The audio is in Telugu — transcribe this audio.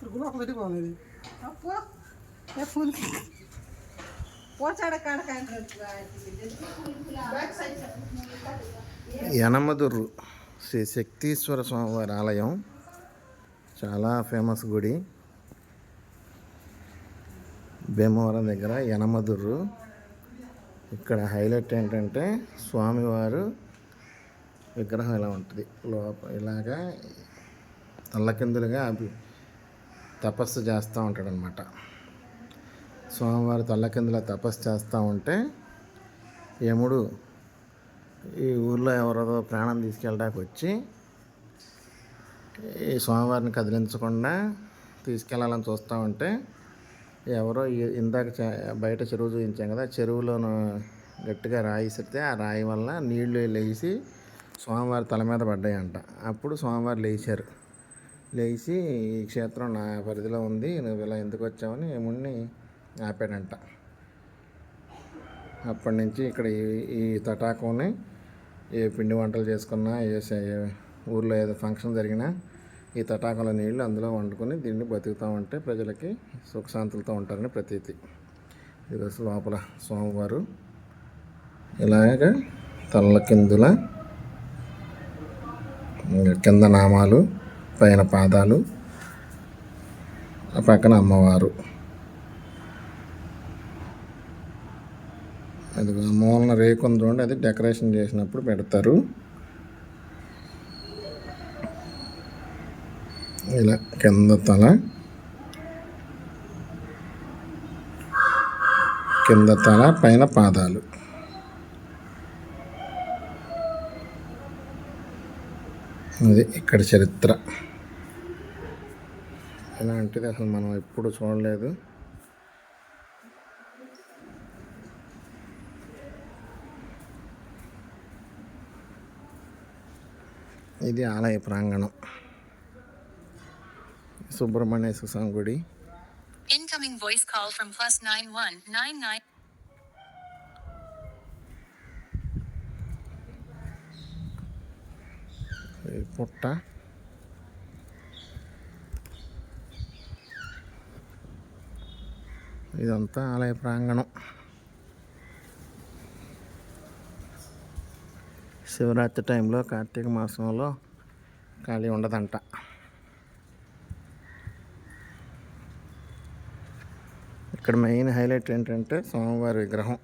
తెలుగు యనమదుర్రు శ్రీ శక్తీశ్వర స్వామివారి ఆలయం. చాలా ఫేమస్ గుడి. భీమవరం దగ్గర యనమదుర్రు. ఇక్కడ హైలైట్ ఏంటంటే స్వామివారు విగ్రహం ఇలా ఉంటుంది. లోప ఇలాగా తల్లకిందులుగా అభి తపస్సు చేస్తూ ఉంటాడనమాట స్వామివారు తల్లకిందుల తపస్సు చేస్తూ ఉంటే యముడు ఈ ఊర్లో ఎవరో ప్రాణం తీసుకెళ్ళడానికి వచ్చి ఈ స్వామివారిని కదిలించకుండా తీసుకెళ్ళాలని చూస్తూ ఉంటే ఎవరో ఇందాక బయట చెరువు చూపించాం కదా చెరువులోను గట్టిగా రాయి ఇసిరితే ఆ రాయి వల్ల నీళ్ళు లేచి స్వామివారి తల మీద పడ్డాయంట. అప్పుడు స్వామివారు లేచారు. లేచి ఈ క్షేత్రం నా పరిధిలో ఉంది నువ్వు ఇలా ఎందుకు వచ్చావని యముడిని ఆపాడంట. అప్పటి నుంచి ఇక్కడ ఈ ఈ తటాకంని ఏ పిండి వంటలు చేసుకున్నా ఏ ఏ ఊర్లో ఏదో ఫంక్షన్ జరిగినా ఈ తటాకంలో నీళ్ళు అందులో వండుకొని దీన్ని బతుకుతూ ఉంటే ప్రజలకి సుఖశాంతులతో ఉంటారని ప్రతీతి. ఇది లోపల స్వామివారు ఇలాగ తల్ల కిందుల కింద నామాలు పైన పాదాలు ఆ పక్కన అమ్మవారు. అది మూలన రేకుంది అది డెకరేషన్ చేసినప్పుడు పెడతారు. ఇలా కింద తల కింద తల పైన పాదాలు. అది ఇక్కడ చరిత్ర. ఇలాంటిది అసలు మనం ఎప్పుడు చూడలేదు. ఇది ఆలయ ప్రాంగణం. సుబ్రహ్మణ్యేశ్వర స్వామి గుడి. Voice call from plus nine one nine nine. ఈ పుట్ట? ఇదంతా ఆలయ ప్రాంగణం. శివరాత్రి టైంలో కార్తీక మాసంలో ఖాళీ ఉండదంట. ఇక్కడ మెయిన్ హైలైట్ ఏంటంటే స్వామివారి విగ్రహం.